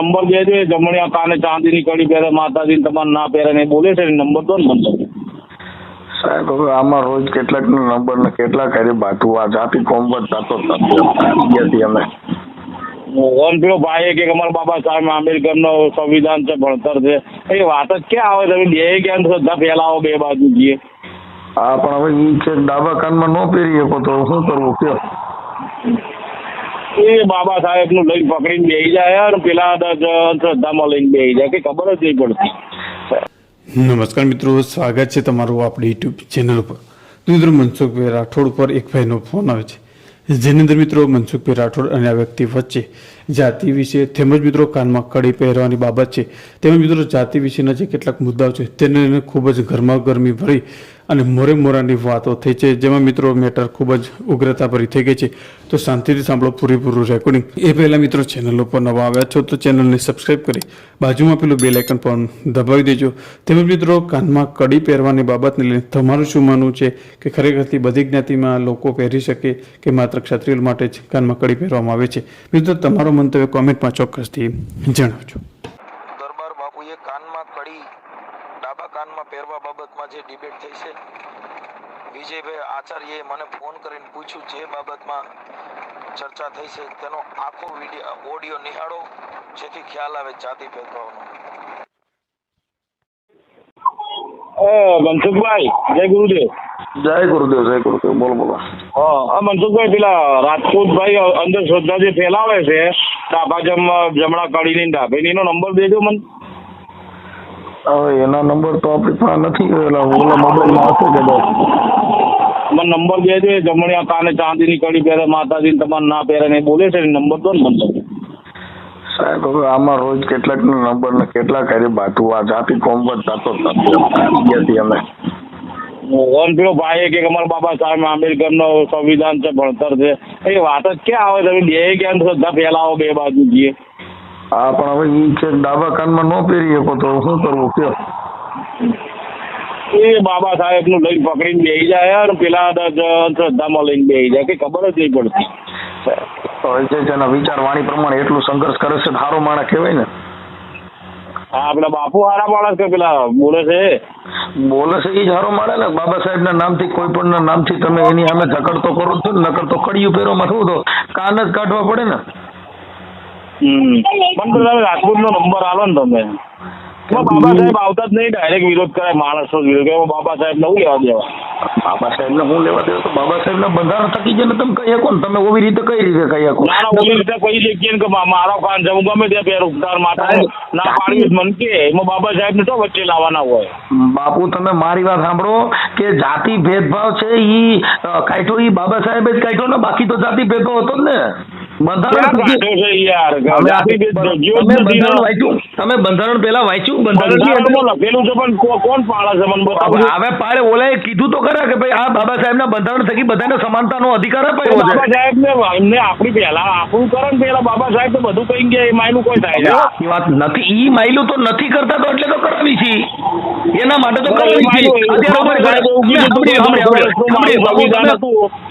Number દે છે જમણિયા કાને ચાંદીની કડી પહેરે માતાજી તમારે ના પહેરે ને બોલે છે નંબર દો ને મને સાહેબ હવે આમાં રોજ કેટલાક નંબર ને કેટલાક હારે બાટું આ જાતિ કોમ્બત થતો નથી. અમે. ઓમ પેલો ભાઈ કે અમારા બાબા સાહેબ આંબેડકરનો સંવિધાન છે ભણતર છે. એ વાત જ ક્યાં આવે? તમે બે જ્ઞાન શ્રદ્ધા ફેલાવો બે બાજુ જઈએ? હા પણ હવે ઈ છે ડાબા કાનમાં ન પહેરી શકો તો શું કરવું કયો? એ બાબા સાહેબનું લઈને પકડીને બેસી જાય અને પેલા શ્રદ્ધામાં લઈને બેસી જાય કે ખબર જ નહીં પડતી. નમસ્કાર મિત્રો, સ્વાગત છે તમારું આપણી યુટ્યુબ ચેનલ ઉપર. મિત્રો, મનસુખભાઈ રાઠોડ પર એક ભાઈનો ફોન આવે છે. જેની અંદર મિત્રો મનસુખભાઈ રાઠોડ અને આ વ્યક્તિ વચ્ચે જાતિ વિશે તેમજ મિત્રો કાનમાં કડી પહેરવાની બાબત છે. તેમજ મિત્રો, જાતિ વિશેના જે કેટલાક મુદ્દાઓ છે, તેને ખૂબ જ ગરમાગરમી ભરી અને મોરે મોરાની વાતો થઈ છે. જેમાં મિત્રો મેટર ખૂબ જ ઉગ્રતાભરી થઈ ગઈ છે. તો શાંતિથી સાંભળો પૂરેપૂરું રેકોર્ડિંગ એ પહેલાં મિત્રો ચેનલ ઉપર નવા આવ્યા છો તો ચેનલને સબસ્ક્રાઈબ કરી બાજુમાં પેલું બેલ આઇકન પણ દબાવી દેજો. તેમજ મિત્રો કાનમાં કડી પહેરવાની બાબતને લઈને તમારું શું માનવું છે કે ખરેખરથી બધી જ્ઞાતિમાં લોકો પહેરી શકે કે માત્ર ક્ષત્રિયો માટે જ કાનમાં કડી પહેરવામાં આવે છે? મિત્રો તમારો મંતવ્ય કોમેન્ટમાં ચોક્કસથી જણાવજો દરબાર બાપુએ કાનમાં કડી ડાબા કાનમાં પહેરવા બાબતમાં જે ડિબેટ થઈ છે. વિજયભાઈ આચાર્યએ મને ફોન કરીને પૂછ્યું જે બાબતમાં ચર્ચા થઈ છે તેનો આખો વીડિયો ઓડિયો નિહાળો જેથી ખ્યાલ આવે જાતિ ભેદભાવનો. મનસુખભાઈ જય ગુરુદેવ. જય ગુરુદેવ જય ગુરુદેવ બોલો બોલો. હા મનસુખભાઈ પેલા રાજપૂતભાઈ અંધશ્રદ્ધા જે ફેલાવે છે ડાબા જમ જમણા કડીની ને ડાબેની નો નંબર દેજો મને. હવે એના નંબર તો આપણી પાસે નથી ઓલા મોબાઈલમાં હશે કદાચ. મને નંબર દેજો જમણિયા કાને ચાંદીની કડી પહેરે માતાજી તમારે ના પહેરે ને બોલે છે નંબર દો ને મને સાહેબ હવે આમાં રોજ કેટલાક નંબર ને કેટલાક કરી બાતું આ જાતિ કોમ્બત થતો નથી. અમે. ઓન પેલો ભાઈ કે અમારા બાબા સાહેબ આંબેડકર નો સંવિધાન છે ભણતર છે. એ વાત જ ક્યાં આવે? તમે બે જ્ઞાન શ્રદ્ધા ફેલાવો બે બાજુ જઈએ હા પણ હવે ઈ છે ડાબા કાનમાં ન પહેરી શકો તો શું કરવું કયો એ બાબા સાહેબનું લઈને પકડીને બેસી જાય અને પેલા શ્રદ્ધામાં લઈને બેસી જાય કે ખબર જ નહીં પડતી. વિચાર વાણી પ્રમાણે એટલું સંઘર્ષ કરે છે સારો માણસ કહેવાય ને. હા પેલા બાપુ હારા માણસ કે પેલા બોલે છે? બોલે છે એ જ હારો માણે ને. બાબા સાહેબ ના નામથી કોઈ પણ ના નામથી તમે એની સામે ઝકડતો કરો છો ને નકર તો કડિયું પહેરોમાં શું તો કાન જ કાઢવા પડે ને. હમ. પણ તો તમે રાજકોટ નો નંબર આલો ને તમે. બાબા સાહેબ આવતા જ નહીં ડાયરેક્ટ વિરોધ કરે માણસો વિરોધ કરે બાબા સાહેબ નવું લેવા દેવા? બાબા સાહેબ ને હું લેવા દેવા? તો બાબા સાહેબ ના બંધારણ થકી છે ને તમે કહી શકો ને તમે ઓવી રીતે કઈ રીતે કહી શકો? ના ના ઓલી રીતે કહી શકીએ ને કે મારો કાન છે હું ગમે ત્યાં પહેર ઉપતાર માતા ના પાડી મન કે. એમાં બાબા સાહેબ ને તો વચ્ચે લાવવાના હોય. બાપુ તમે મારી વાત સાંભળો કે જાતિ ભેદભાવ છે ઈ કાઢ્યો ઈ બાબા સાહેબે જ કાઢ્યો ને બાકી તો જાતિ ભેદભાવ હતો જ ને. તમે બંધારણ ને. પેલા વાંચ્યું? બંધારણ લખેલું છે પણ કોણ પાળે છે? હવે પાડે ઓલા કીધું તો ખરા કે ભાઈ આ બાબા સાહેબના બંધારણ થકી બધાને સમાનતાનો અધિકાર અપાયો બાબા સાહેબ ને એમને આપણી પહેલા આપણું કરે ને પેલા બાબા સાહેબ તો બધું કઈ ગયા એ માયનું કોઈ થાય છે. વાત નથી. ઈ માયલું તો નથી કરતા તો એટલે તો કરાવી છે. એના માટે તો કરાવી છે. માયલું સાહેબ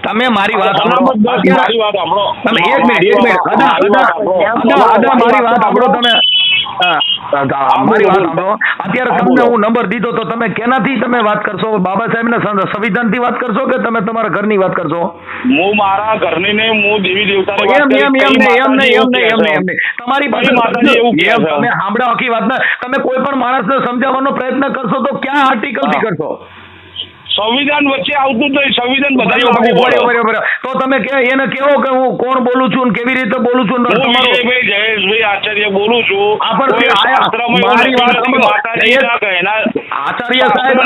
તમે- મારી વાત. તમે એક મિનિટ. એક મિનિટ અદા અદા અદા અદા મારી વાત સાંભળો તમે. મારી વાત સાંભળો. અત્યારે તમને હું નંબર દીધો તો તમે કેનાથી તમે વાત કરશો? બાબા વાત કરશો કે તમે તમારા ઘરની વાત કરશો? હું મારા ઘરની ને હું દેવી દેવતાની એમ એમ એમ. તમારી પાસે માતાજી એવું કહે તમે સાંભળો આખી વાત તમે કોઈ પણ માણસને સમજાવવાનો પ્રયત્ન કરશો તો ક્યાં આર્ટિકલથી કરશો? સંવિધાન વચ્ચે આવતું જ નહીં સંવિધાન બધા. તો તમે એને કેવો કે હું કોણ બોલું છું કેવી રીતે બોલું છું ને વિજયભાઈ જયેશભાઈ આચાર્ય બોલું છું. ના આચાર્ય સાહેબ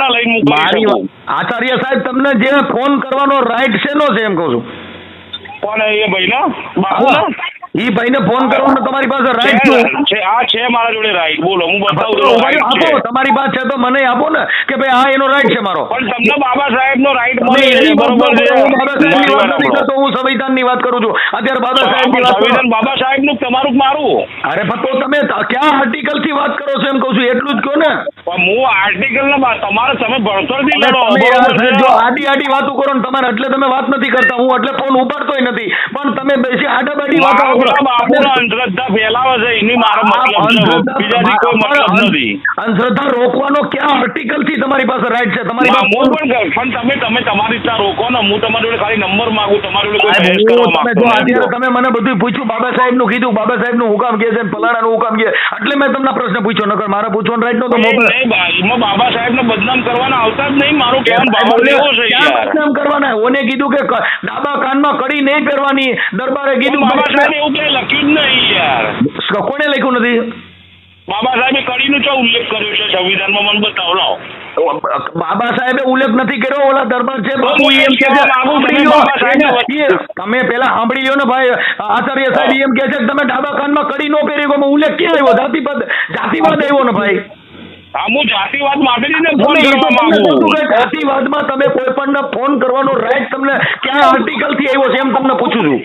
આચાર્ય સાહેબ તમને જે ફોન કરવાનો રાઈટ શેનો છે એમ કહું છું. કોણ એ ભાઈ ના બાપુ ના ઈ ભાઈને ફોન કરવાનો તમારી પાસે રાઈટ છે, આ છે મારા જોડે રાઈટ બોલો હું બતાવું છું આપો તમારી પાસે છે તો મને આપો ને કે ભાઈ આ એનો રાઈટ છે મારો. પણ તમને બાબા સાહેબ નો રાઈટ મળે છે બરોબર છે. બાબા સાહેબની વાત નથી કરતો હું સંવિધાનની વાત કરું છું. અત્યારે બાબા સાહેબની વાત સંવિધાન બાબા સાહેબનું તમારું મારું? અરે પણ તો તમે ક્યાં આર્ટિકલથી વાત કરો છો એમ કહું છું એટલું જ કહો ને. પણ હું આર્ટિકલ ને તમારે તમે ભણતરથી લડો? જો આડી આડી વાતો કરો ને તમારે એટલે તમે વાત નથી કરતા હું એટલે ફોન ઉપાડતોય નથી. પણ તમે બેસી આડા બાડી વાતો અંધશ્રદ્ધા ફેલાવે છે એની મારો મતલબ બીજાથી કોઈ મતલબ નથી. અંધશ્રદ્ધા રોકવાનો ક્યાં આર્ટિકલથી તમારી પાસે રાઈટ છે? તમારી પાસે હું પણ પણ તમે તમે તમારી રોકો ને હું તમારી જોડે ખાલી નંબર માંગુ તમારી જોડે કોઈ બહેસ કરવા તમે માંગતો અત્યારે તમે મને બધું પૂછ્યું બાબા સાહેબનું કીધું બાબા સાહેબનું હુકામ કે છે ફલાણા નું હુકામ કે એટલે મેં તમને પ્રશ્ન પૂછ્યો નકર મારે પૂછવાનો રાઈટ નો તો મોબાઈલ બાબા સાહેબ ને બદનામ કરવાના આવતા જ નહીં મારું કહેવાનું બાબા લેવો છે બદનામ કરવાના? ઓને કીધું કે ક- ડાબા કાનમાં કડી નહીં પહેરવાની દરબારે કીધું બાબા સાહેબ એવું કઈ લખ્યું જ નહીં યાર. કોને લખ્યું નથી? બાબા સાહેબે કરીને ચો ઉલ્લેખ કર્યો છે સંવિધાનમાં? મને બતાવો લાવો. બાબા સાહેબે ઉલ્લેખ નથી કર્યો ઓલા દરબાર છે એમ કે તમે પેલા સાંભળી લો ને ભાઈ આચાર્ય સાહેબ એમ કે છે તમે ડાબા કાનમાં કડી નો પહેરી ગયો ઉલ્લેખ ક્યાં આવ્યો? જાતિવાદ જાતિવાદ આવ્યો ને ભાઈ. હું જાતિવાદ માટે કે જાતિવાદમાં તમે કોઈ પણ ફોન કરવાનો રાઈટ તમને ક્યાં આર્ટિકલથી આવ્યો છે એમ તમને પૂછું છું.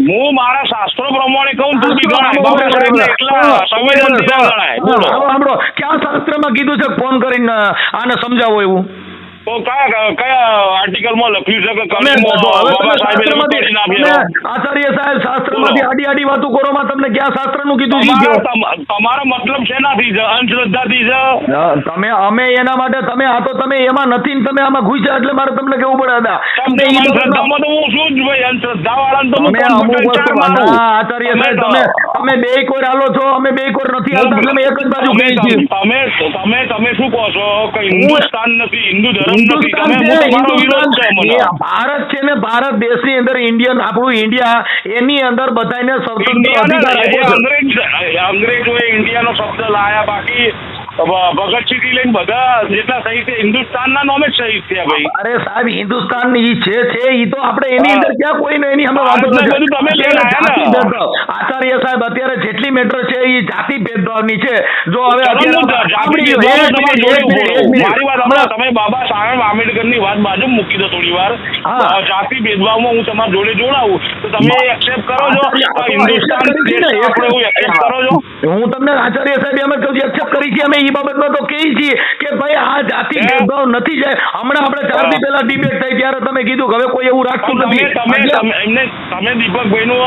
હું મારા શાસ્ત્રો પ્રમાણે કહું તું બી ગણાય. એટલા સંવેદનશીલ ગણાય. બોલો. સાંભળો, સાંભળો. ક્યાં શાસ્ત્રમાં કીધું છે ફોન કરીને આને સમજાવો એવું? તો કયા કયા આર્ટિકલમાં લખ્યું છે કે તમે આચાર્ય સાહેબ શાસ્ત્રમાંથી આડી આડી વાતો તમને ક્યાં શાસ્ત્રનું કીધું છે? તમારા કહો. મતલબ અંધશ્રદ્ધાથી છે? અમે એના માટે તમે આ તો તમે એમાં નથી તમે આમાં ઘૂસ્યા એટલે મારે તમને કેવું પડે હતા અંધશ્રદ્ધામાં તો હું શું જ ભાઈ. અંધશ્રદ્ધા વાળાને તો તમે આચાર્ય સાહેબ તમે તમે બે કોર હાલો છો અમે બે કોર નથી એટલે એક જ બાજુ કહીએ છીએ. તમે તમે તમે શું કહો છો? કે હિન્દુસ્તાન નથી હિન્દુ ધર્મ હિન્દુસ્તાન છે, ભારત છે ને ભારત દેશની અંદર ઇન્ડિયન આપણું ઇન્ડિયા એની અંદર બધાને સ્વતંત્ર અધિકાર. અંગ્રેજ અંગ્રેજોએ ઇન્ડિયાનો શબ્દ લાયા બાકી ભ- ભગતસિંહથી લઈને બધા જેટલા શહીદ છે હિન્દુસ્તાનના નામે શહીદ થયા ભાઈ. અરે સાહેબ હિન્દુસ્તાનની છે છે ઈ તો આપણે એની અંદર ક્યાં કોઈ ને એની અમે વાંધો નથી. તમે લઈને આયા ને. આચાર્ય સાહેબ અત્યારે જેટલી મેટર છે એ જાતિ ભેદભાવની છે. જો હવે આપણી. મારી વાત હમણાં- તમે બાબા સાહેબ આંબેડકરની વાત બાજુ મૂકી દો થોડી વાર. જાતિ ભેદભાવમાં હું તમારા જોડે જોડાવું. તો તમે એક્સેપ્ટ કરો છો? હિન્દુસ્તાન આપણે એક્સેપ્ટ કરો છો? હું તમને આચાર્ય સાહેબ એમ જ કહું એક્સેપ્ટ કરી છે અમે એ બાબતમાં તો કહી છીએ કે ભાઈ આ જાતિ ભેદભાવ નથી જાય. હમણાં આપણે ચાર દી પહેલા ડિબેટ થઈ ત્યારે તમે કીધું કે હવે કોઈ એવું રાખતું નથી. તમે એમને તમે દીપકભાઈ નું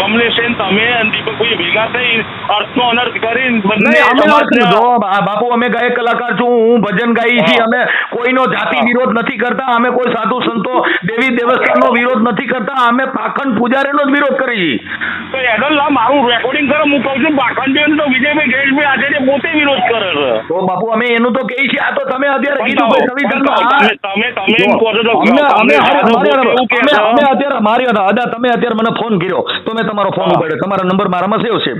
કમલેશ તમે દીપકભાઈ ભેગા થઈ અર્થનો અનર્થ કરી બંને બાપુ અમે ગાયક કલાકાર છું હું ભજન ગાઈ છીએ. અમે કોઈનો જાતિ વિરોધ નથી કરતા. અમે કોઈ સાધુ સંતો દેવી દેવસ્થાનનો વિરોધ નથી કરતા. અમે પાખંડ પૂજારીનો જ વિરોધ કરી છીએ તો એડલ મારું રેકોર્ડિંગ કરો હું કહું છું પાખંડીઓને તો વિજયભાઈ જયેશભાઈ આજે પોતે વિરોધ કરે છે. તો બાપુ અમે એનું તો કહીએ છીએ આ તો તમે અત્યારે કીધું ભાઈ સંવિધાનમાં તમે તમે એમ કહો છો અમે અમે કહે અમે અત્યારે મારી હતા અદા તમે અત્યારે મને ફોન કર્યો. તો મેં તમારો ફોન. ઉપાડ્યો. તમારો નંબર મારામાં સેવ છે.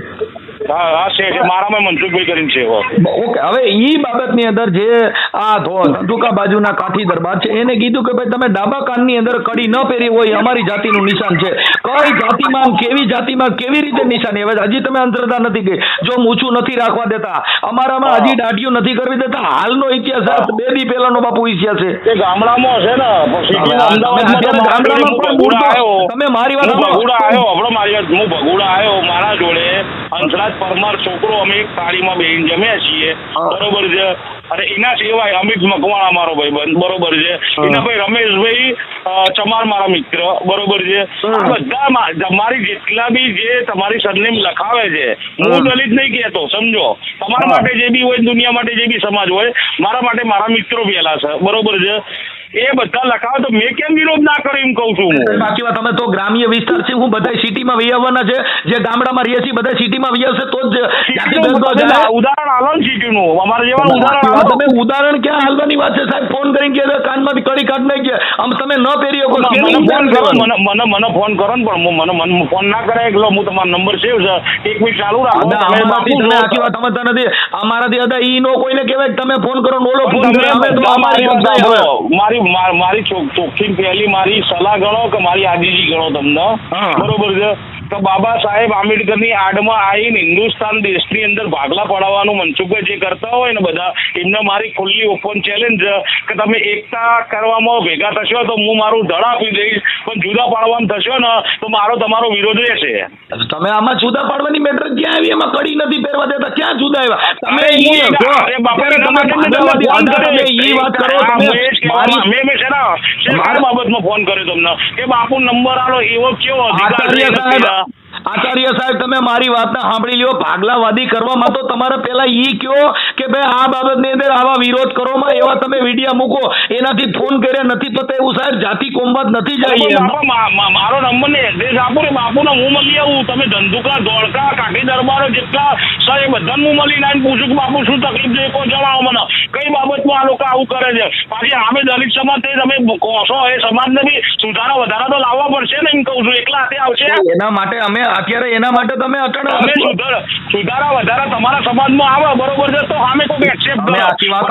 હા હા છે છે. મારામાં મનસુખભાઈ કરીને છે ઓકે. હવે ઈ બાબતની અંદર જે આ ધંધુકા બાજુના કાઠી દરબાર છે એને કીધું કે ભાઈ તમે ડાબા કાનની અંદર કડી ન પહેરી હોય અમારી જાતિનું નિશાન છે. કઈ જાતિમાં કેવી જાતિમાં કેવી રીતે નિશાન હવે હજી તમે અંતરતા નથી ગઈ જો મૂછું નથી રાખવા દેતા અમારામાં હજી દાઢીઓ નથી કરવી દેતા. હાલનો ઇતિહાસ બે દી પહેલાનો બાપુ ઇતિહાસ છે. ગામડામાં ને તમે મારા ગામડામાં. તમે વાત ભગુડા આવ્યો હમણાં મારી વાત હું ભગુડા આવ્યો મારા જોડે હંસરાજ પરમાર છોકરો અમે એક થાળીમાં બેહીને જમ્યા છીએ. બરોબર છે? અને એના સિવાય અમિત મકવાણા મારો ભાઈ બરોબર છે? એના ભાઈ રમેશભાઈ ચમાર મારા મિત્ર બરોબર છે? બધા તમારી મારી જેટલા બી જે તમારી સરનેમ લખાવે છે હું દલિત નહીં કહેતો સમજો? તમારા માટે જે બી હોય દુનિયા માટે જે બી સમાજ હોય મારા માટે મારા મિત્રો પહેલા છે બરોબર છે? એ બધા લખાવે તો મેં કેમ વિરોધ ના કર્યો એમ કહું છું હું? બાકી વાત. અમે તો ગ્રામ્ય વિસ્તાર છે હું બધા સિટીમાં વિયાવવાના છે. જે ગામડામાં રહીએ છીએ બધા સિટીમાં વિયાવશે તો જ. ઉદાહરણ હાલો ને સિટીનું. અમારા જેવા ઉદાહરણ તમે ઉદાહરણ ક્યાં હાલવાની વાત છે સાહેબ? ફોન કરીને કે કાનમાંથી કડી કાઢ નાખી આમ તમે ન પહેરી શકો મને ફોન કરો મને મને મને ફોન કરો ને પણ મને મને ફોન ના કરે એટલે હું તમારો નંબર સેવ છે. એક મિનિટ ચાલુ રાખો. તમે. આખી વાત સમજતા નથી. અમારાથી હતા ઈ નો કોઈને કહેવાય તમે ફોન કરો ઓલો ફોન કરે અમે તો અમારી મારી મારી ચોખ્ખી પહેલી મારી સલાહ ગણો કે મારી આજીજી ગણો તમને? બરોબર છે? તો બાબા સાહેબ આંબેડકરની આડમાં આવીને હિન્દુસ્તાન દેશની અંદર ભાગલા પડાવવાનું મનસુખભાઈ જે કરતા હોય ને બધા એમને મારી ખુલ્લી ઓપન ચેલેન્જ કે તમે એકતા કરવામાં ભેગા થશો તો હું મારું ધડ આપી દઈશ પણ જુદા પાડવાનું થશો ને તો મારો તમારો વિરોધ રહેશે. તમે આમાં જુદા પાડવાની મેટર ક્યાં આવી? એમાં કડી નથી પહેરવા દેતા. ક્યાં જુદા આવ્યા? તમે બાબતમાં ફોન કર્યો તમને. કે બાપુ નંબર આલો એવો કેવો અધિકાર આચાર્ય સાહેબ તમે મારી વાતને સાંભળી લ્યો. ભાગલાવાદી કરવામાં તો તમારે પેલા ઈ કયો કે ભાઈ આ બાબતની અંદર આવા વિરોધ કરોમાં એવા તમે વિડીયા મૂકો. એનાથી ફોન કર્યા નથી પતે એવું સાહેબ. જાતિ કોમવાદ નથી મા- મારો નંબર ને એડ્રેસ આપો ને. બાપુને હું મળી આવું. તમે ધંધુકા દોડકા કાકી દરબારો જેટલા સર એ બધાને હું મળી આવીને પૂછું કે બાપુ શું તકલીફ છે? કોઈ જણાવો મને. કઈ બાબતમાં આ લોકો આવું કરે છે? પાછી આમે દલિત સમાજ થઈ તમે કહો છો એ સમાજને બી સુધારા વધારા તો લાવવા પડશે ને એમ કહું છું. એકલા હાથે આવશે? એના માટે અમે અત્યારે એના માટે તમે અટણ તમે સુધાર સુધારા વધારા. તમારા સમાજમાં આવે. બરોબર છે? તો સામે કોઈ એક્સેપ્ટ કરો. આખી વાત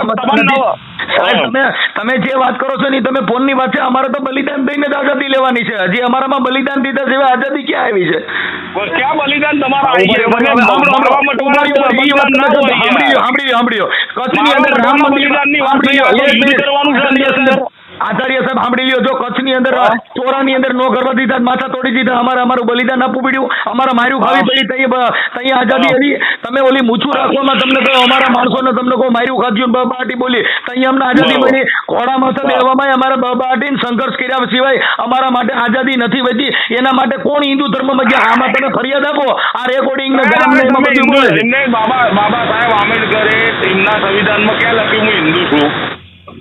સાહેબ તમે તમે જે વાત કરો છો ને તમે ફોનની વાત છે. અમારે તો બલિદાન દઈને જ આઝાદી લેવાની છે. હજી અમારામાં બલિદાન દીધા સિવાય આઝાદી ક્યાં આવી છે? ક્યાં બલિદાન તમારા આવી છે ઊભા રહ્યો, તમે સાંભળો, મારવા સાંભળો, મટવાના ઊભા રહ્યો, ઈ વાત બલિદાન ના તમે હોય. સાંભળી સાંભળી સાંભળી લ્યો. કચ્છની અંદર રામ મંદિર. કરવાનું છે આચાર્ય સાહેબ, સાંભળી લ્યો જો કચ્છની અંદર ચોરાની અંદર નો કરવા દીધા માથા તોડી દીધા અમારે અમારું બલિદાન આપવું પડ્યું અમારે માર્યું ખાવી પડી તઈ તઈ આઝાદી હતી. તમે ઓલી મૂછું રાખવામાં તમને કહો અમારા માણસોને તમને કહો માર્યું ખાધ્યું બાટી બોલી તઈ અમને આઝાદી મળી. ઘોડા માથે લેવામાં અમારા બબાટીને સંઘર્ષ કર્યા સિવાય અમારા માટે આઝાદી નથી વધી. એના માટે કોણ હિન્દુ ધર્મમાં ગયા? આમાં તમે ફરિયાદ આપો. આ રેકોર્ડિંગ બાબા બાબા સાહેબ આંબેડકરે એમના સંવિધાનમાં ક્યાં લખ્યું? હું હિન્દુ છું.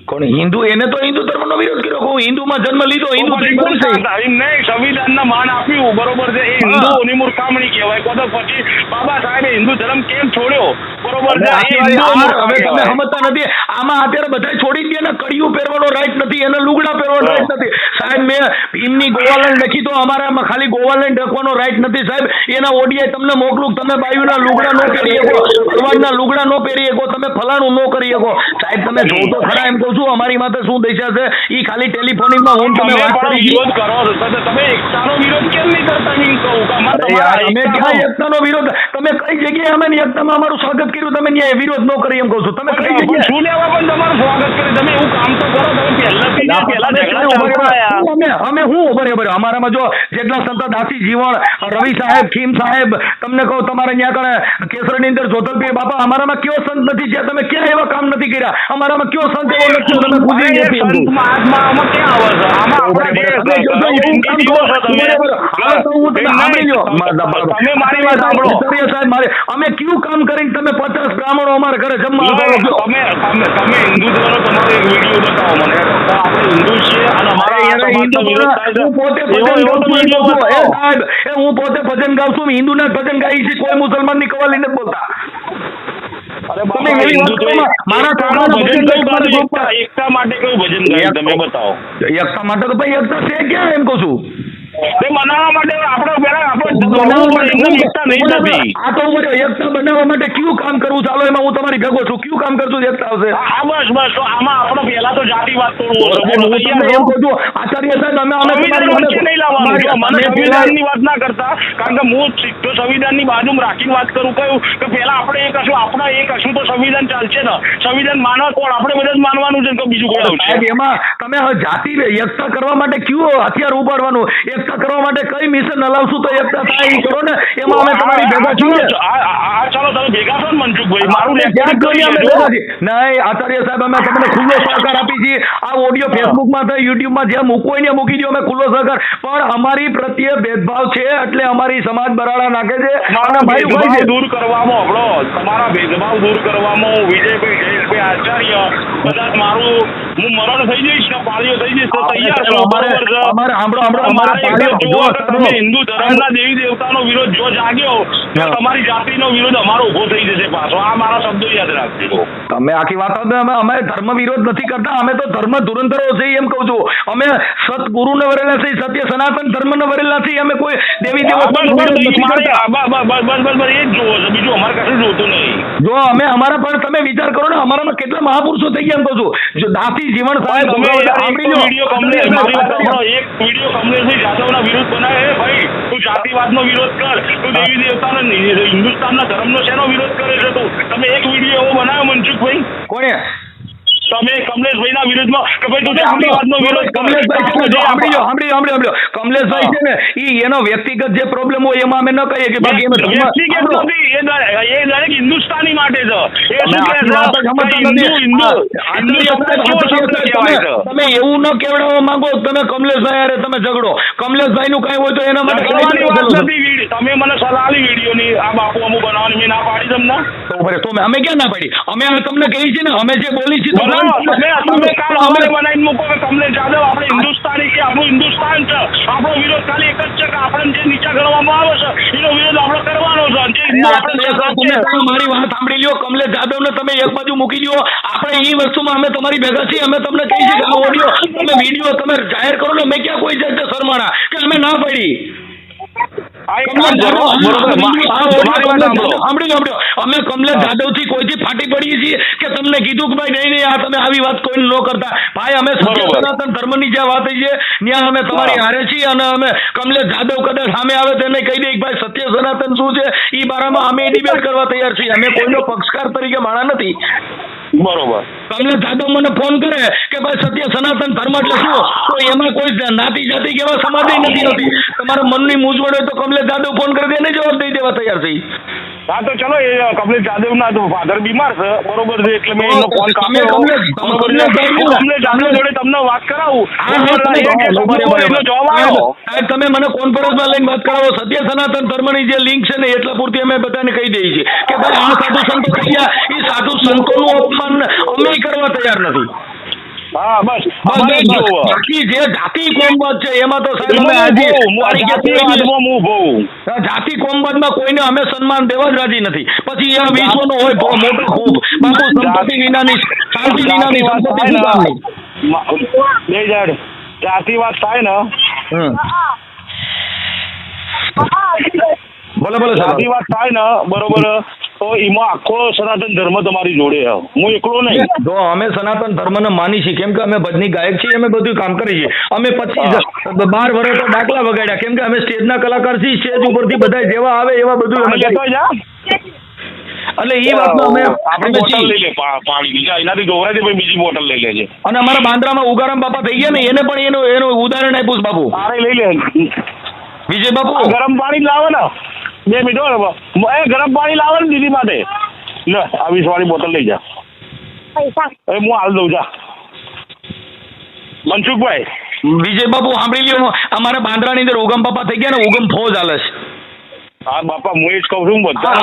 કોણ હિન્દુ? એને તો હિન્દુ ધર્મનો વિરોધ કર્યો. હું હિન્દુમાં જન્મ લીધો હિન્દુ. સાથ નહીં, સંવિધાનના માન આપ્યું. બરોબર છે. એ હિન્દુઓની મૂર્ખામણી કહેવાય. તો પછી બાબા સાહેબે હિન્દુ ધર્મ કેમ છોડ્યો? બરોબર છે હવે એ હિન્દુઓ આ- મૂર્ખા હવે તમે કહેવાય. સમજતા નથી. આમાં અત્યારે બધા છોડી દે ને કડિયું પહેરવાનો રાઈટ નથી એને લુગડા પહેરવાનો રાઈટ નથી. સાહેબ મેં એમની ગોવાલન લખી તો અમારામાં ખાલી ગોવાલન ઢકવાનો રાઈટ નથી સાહેબ. એના ઓડિયા તમને મોકલું તમે બાયુના લુગડા નો પહેરી શકો ભગવાનના લુગડા નો પહેરી શકો તમે ફલાણું નો કરી શકો. સાહેબ તમે જો તો ખરા એમ કહું છું અમારી માથે શું દશા છે? એ ખાલી ટેલિફોનિકમાં હું તમે વાત કરી વિરોધ કરો તમે એકતાનો વિરોધ કેમ નહીં કરતા એમ કહું? કે આમાં અરે તમારા યાર, અમે ક્યાં એકતાનો વિરોધ? તમે કઈ જગ્યાએ અમે એકતામાં અમારું સ્વાગત કર્યું તમે ન્યાય વિરોધ ન કરી એમ કહું છું. તમે કઈ જગ્યાએ શું લેવા પણ તમારું સ્વાગત કરે. તમે એવું કામ તો કરો તમે પહેલાથી. અમે હું રહ્યો, અમારામાં જો જેટલા સંતો દાસી જીવણ રવિ સાહેબ ખીમ સાહેબ તમને કહું તમારે ત્યાં કણે કેસરની અંદર જોધલપીર બાપા અમારામાં કયો સંત નથી જ્યાં તમે ક્યાં એવા કામ નથી કર્યા? અમારામાં કયો સંત એવો નથી તમે પૂજી નથી મહાત્મા આમાં ક્યાં આવે છે? આમાં આપણે તમે. મારી વાત સાંભળો. સાહેબ મારે અમે કયું કામ કરીને તમે પચાસ બ્રાહ્મણો અમારા ઘરે જમવા તમે હિન્દુ ધર્મનો તમારો એક વીડિયો બતાવો મને. આપણે હિન્દુ છીએ અને અમારા હિન્દુ. હું પોતે ભજન ગાઉં છું, હિન્દુ એ સાહેબ, એ હું પોતે ભજન ગાઉં છું હિન્દુ ના ભજન ગાઈ છે કોઈ મુસલમાનની કવાલી નથી બોલતા? એકતા માટે કયું ભજન ગાયું? તમે બતાવો. એકતા માટે તો ભાઈ એકતા છે ક્યાં એમ કહું છું? તે મનાવવા માટે આપણે પહેલા આપણે બનાવવા કરવું પડે. માટે એમની એકતા નહીં થતી. આ તો ઊભો એકતા બનાવવા માટે કયું કામ કરવું ચાલો એમાં હું તમારી ભેગો છું. કયું કામ કરશું એકતા આવશે હા બસ બસ. તો આમાં આપણે પહેલા તો જાતિવાદ તોડવો છે હું બોલો, તમને તૈયાર એમ છો? કહું છું આચાર્ય સાહેબ અમે અમે સંવિધાન તમારી વચ્ચે નહીં લાવવાનું. મને સંવિધાનની વાત ના કરતા કારણ કે હું સીધો સંવિધાનની બાજુમાં રાખીને વાત કરું કયું કે પેલા આપણે એ કશું આપણા એક હશું તો સંવિધાન ચાલશે ને? સંવિધાન માનવા કોણ? આપણે બધા જ માનવાનું છે કે બીજું કોણ એમાં તમે જાતિ એકતા કરવા માટે કયું હથિયાર ઉપાડવાનું? એકતા કરવા માટે કઈ મિશન હલાવશું તો એકતા થાય. કરો ને. એમાં અમે તમારી ભેગા છીએ. આ- ચાલો તમે ભેગા છો ને મનસુખભાઈ મારું આપણે કરી અમે ભેગા છીએ. નહીં આચાર્ય સાહેબ અમે તમને ખુલ્લો સહકાર આપી છીએ. આ ઓડિયો ફેસબુકમાં થાય યુટ્યુબમાં જ્યાં મૂકવો ત્યાં મૂકી દો અમે ખુલ્લો સહકાર. પણ અમારી પ્રત્યે ભેદભાવ છે એટલે અમારી સમાજ બરાડા નાખે છે. ભેદભાવ દૂર કરવામાં આપણો તમારા ભેદભાવ દૂર કરવામાં વિજયભાઈ જયેશભાઈ આચાર્ય કદાચ મારું હું મરણ થઈ જઈશ ને પાળીઓ થઈ જઈશ તો તૈયાર છું. અમારે- બરોબર છે? અમારે સાંભળો, સાંભળો, અમારે મારે એક જ પાળીઓ- જોવો જો, તમે હિન્દુ ધર્મના દેવી દેવતાનો વિરોધ જો જાગ્યો તો તમારી જાતિનો વિરોધ અમારો ઊભો થઈ જશે પાછો. આ મારા શબ્દો યાદ રાખજો. તમે આખી વાત અમે અમે ધર્મ વિરોધ નથી કરતા અમે તો ધર્મ ધુરંધરો છે એમ કહું છું. અમે સતગુરુને વરેલા છે સત્ય સનાતન ધર્મને વરેલા છે અમે કોઈ દેવી દેવતાનો વિરોધ નથી કરતા. આ બ- બ- બ- બસ બસ બસ એ જ જોવો છે. બીજું અમારે કશું જોતું નહીં. જો અમે અમારા પણ તમે વિચાર કરો ને અમારામાં કેટલા મહાપુરુષો થઈ ગયા એમ કહું છું. જો દાસી જીવન સાહેબ તમે સાંભળી લો. વીડિયો કમલેશ મારી સાંભળો. એક વીડિયો કમલેશભાઈ જાદવના વિરુદ્ધ બનાવે. ભાઈ તું જાતિવાદનો વિરોધ કર. તું દેવી દેવતાનો ની- હિન્દુસ્તાનના ધર્મનો શેનો વિરોધ કરે છે તું? તમે એક વીડિયો એવો બનાવ્યો મનસુખભાઈ? કોણે? તમે કમલેશભાઈના વિરુદ્ધમાં કે ભાઈ તું જાતિવાદનો વિરોધ કમલેશભાઈ જો સાંભળી સાંભળી સાંભળી કમલેશભાઈ છે ને ઈ એનો વ્યક્તિગત જે પ્રોબ્લેમ હોય એમાં અમે ન કહીએ કે બાકી એમ વ્યક્તિગત નથી એ દરેક હિન્દુસ્તાની માટે છે. એ શું કહે છે? વાત જ સમજતા કે હિન્દુ હિન્દુ આ- હિન્દુ આટલી શબ્દ વાત કેવો શબ્દ તમે- કહેવાય છે? તમે એવું ન કેવડાવવા માંગો તમે કમલેશભાઈ અરે તમે ઝઘડો. કમલેશભાઈ નું કઈ હોય તો એના માટે તમે મને સલાહ આલી વિડીયોની આ બાપુ અમુ બનાવવાની મેં ના પાડી તમને. તો અમે- ક્યાં ના પાડી? અમે તમને કહીએ છીએ ને અમે જે બોલી છીએ તમે જાદવ આપણે છે છે છે છે છે છે મારી વાત સાંભળી લ્યો કમલેશ જાદવ ને તમે એક બાજુ મૂકી દો આપણે એ વસ્તુમાં અમે તમારી ભેગા છીએ અમે તમને કહીએ છીએ કે આ ઓડિયો તમે વીડિયો તમે જાહેર કરો ને, મેં ક્યાં કોઈ જાતે શરમાણા? કે અમે ના પાડી? અમે કમલેશ જાદવથી કોઈથી ફાટી પડીએ છીએ કે તમને કીધું કે ભાઈ નહીં નહીં આ તમે આવી વાત કોઈ ન કરતા. ભાઈ અમે સત્ય. સનાતન ધર્મની જે વાત છે ત્યાં અમે તમારી હારે છીએ અને અમે કમલેશ જાદવ કદાચ સામે આવે તેને કહી દઈએ ભાઈ સત્ય સનાતન શું છે? એ બારામાં અમે ડિબેટ કરવા તૈયાર છીએ. અમે કોઈનો પક્ષકાર તરીકે માણા નથી. બરોબર. કમલેશ જાદવ મને ફોન કરે કે ભાઈ સત્ય સનાતન ધર્મ એટલે શું? તો એમાં કોઈ નાતી જાતિ કેવા સમાધિ નથી હોતી. તમારા મનની મૂંઝવણ હોય તો કમલેશ જાદવ ફોન કરી દે ને જવાબ દઈ દેવા તૈયાર છીએ હા તો ચલો એ કમલેશ જાદવ ના ફાધર બીમાર છે. બરોબર છે એટલે મેં એનો ફોન કાપ્યો. બરોબર છે કમલેશ જાદવ જોડે તમને વાત કરાવું. એનો જવાબ આવ્યો સાહેબ, તમે મને કોન્ફરન્સમાં લઈને વાત કરાવો. સત્ય સનાતન ધર્મની જે લિંક છે ને એટલા પૂરતી અમે બધાને કહી દઈએ છીએ કે ભાઈ આ સાધુ સંતો થઈ ગયા એ સાધુ સંતોનું અપમાન અમે કરવા તૈયાર નથી. હા બસ. બસ. બાકી જે જાતિ કોમવાદ છે એમાં તો સાહેબ જાતિ જાતિ કોમવાદમાં કોઈને અમે સન્માન દેવા જ રાજી નથી. પછી એ વિશ્વ નો હોય બહુ મોટો ખૂબ. બાપુ સંપત્તિ વિનાની શાંતિ વિનાની સંપત્તિ મા- જાડ જાતિવાદ થાય ને. હમ. ભલે સાદી વાત થાય ને બરોબર તો એમાં આખો સનાતન ધર્મ તમારી જોડે હું એકલો નહીં. જો અમે સનાતન ધર્મને માની છીએ કેમ કે અમે ભજની ગાયક છીએ અમે બધું કામ કરીએ છીએ. અમે પચીસ બાર વર્ષ તો દાખલા વગાડ્યા. કેમ કે અમે સ્ટેજના કલાકાર છીએ સ્ટેજ ઉપરથી બધા જેવા આવે એવા બધું અમે એટલે એ વાતનો અમે આપણે બોટલ લઈ લે પાણી. બીજા એનાથી જોવરાય ભાઈ બીજી બોટલ લઈ લેજે. અને અમારા બાંદ્રામાં ઉગારામ બાપા થઈ ગયા ને એને પણ એનું એનું ઉદાહરણ આપ્યું બાપુ. લઈ લે. વિજય બાપુ ગરમ પાણી લાવો ને. બે મિનિટ હો એ ગરમ પાણી લાવે ને દીદી માટે. લે આ વીસ વાળી બોટલ લઈ જા. એ હું હાલ દઉં જા. મનસુખભાઈ. વિજય બાપુ સાંભળી લ્યો અમારા બાંદ્રાની અંદર ઓગમ બાપા થઈ ગયા ને ઓગમ ફોજ હાલે છે. હા બાપા હું એ જ કહું છું બધા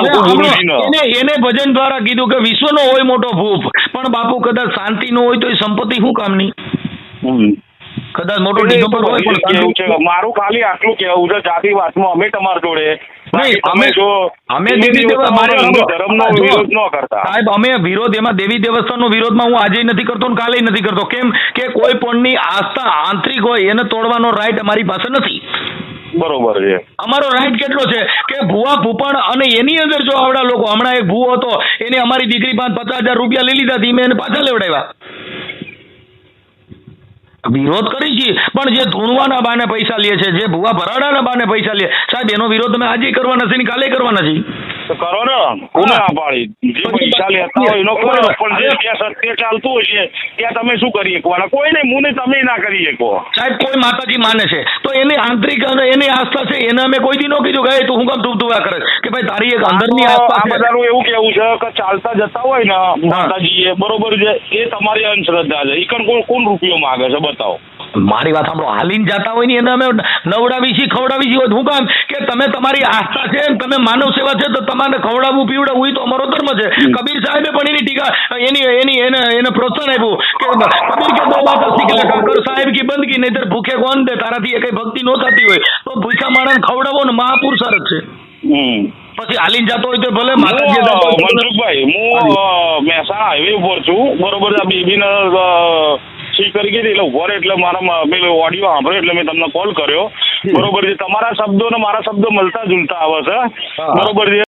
એને એને ભજન દ્વારા કીધું કે વિશ્વનો હોય મોટો ભૂપ પણ બાપુ કદાચ શાંતિ નો હોય તો એ સંપત્તિ શું કામની? હમ. કદાચ મોટો ડિગમ્બર હોય પણ છે મારું ખાલી આટલું કેવું છે જાતિ વાતમાં અમે તમારા જોડે અમે- જો અમે દેવી. વિરોધ ન કરતા. સાહેબ અમે વિરોધ એમાં દેવી દેવસ્થાનનો વિરોધમાં હું આજે નથી કરતો ને કાલે નથી કરતો. કેમ કે કોઈ પણની આસ્થા આંતરિક હોય એને તોડવાનો રાઈટ અમારી પાસે નથી. બરોબર છે. અમારો રાઈટ કેટલો છે કે ભૂવા ભૂપણ અને એની અંદર જો આવડા લોકો હમણાં એક ભૂવો હતો એને અમારી દીકરી પાંચ પચાસ હજાર રૂપિયા લઈ લીધા હતી મેં એને પાછા લેવડાવ્યા. વિરોધ કરી છીએ પણ જે ધૂણવાના બાને પૈસા લે છે, જે ભૂવા ભરાડાના બાને પૈસા લે સાહેબ, એનો વિરોધ તમે આજે કરવાના છે ને કાલે કરવાના છીએ તો કરો ને કોને આ પાડી? જે પૈસા લેતા હોય એનો કરો. પણ જે ત્યાં સત્ય ચાલતું હોય છે ત્યાં તમે શું કરી શકવાના કોઈ નહીં હું ને તમે ના કરી શકો. સાહેબ કોઈ માતાજી માને છે. તો એની આંતરિક અને એની આસ્થા છે એને અમે કોઈ દી ન કીધું કે "એ તું હું કામ આ કરે છે?" કે ભાઈ તારી એક અંદરની આ આસ્થા છે. બધાનું એવું કેવું છે કે ચાલતા જતા હોય ને માતાજી એ બરોબર છે એ તમારી અંધશ્રદ્ધા છે. એ કોણ કોણ રૂપિયો માંગે છે બતાવો. મારી વાત સાંભળો. હાલીને જાતા હોય ને એને અમે નવડાવી છીએ ખવડાવી છીએ. હું કામ કે તમે તમારી આસ્થા છે તમે માનવ સેવા છે તો તમારે ખવડાવવું પીવડાવવું એ તો અમારો ધર્મ છે. કબીર સાહેબે પણ એની ટીકા એની એની એને એને પ્રોત્સાહન આપ્યું કે કબીર કે દો બાત કર સાહેબ કી બંદગી નહીતર ભૂખે કોણ દે? તારાથી એ કઈ ભક્તિ નો થતી હોય. તો ભૂખા માણસ ખવડાવો ને મહાપુરુષાર્થ છે. પછી હાલીને જતો હોય તો ભલે મનસુખભાઈ હું મહેસાણા હાઈવે ઉપર છું. બરોબર આ બેબીને સી કરી ગઈ એટલે ઊભો એટલે મારા પેલો ઓડિયો સાંભળ્યો એટલે મેં તમને કોલ કર્યો. બરોબર છે. તમારા શબ્દો ને મારા શબ્દો મળતા જુલતા આવે છે. બરોબર છે.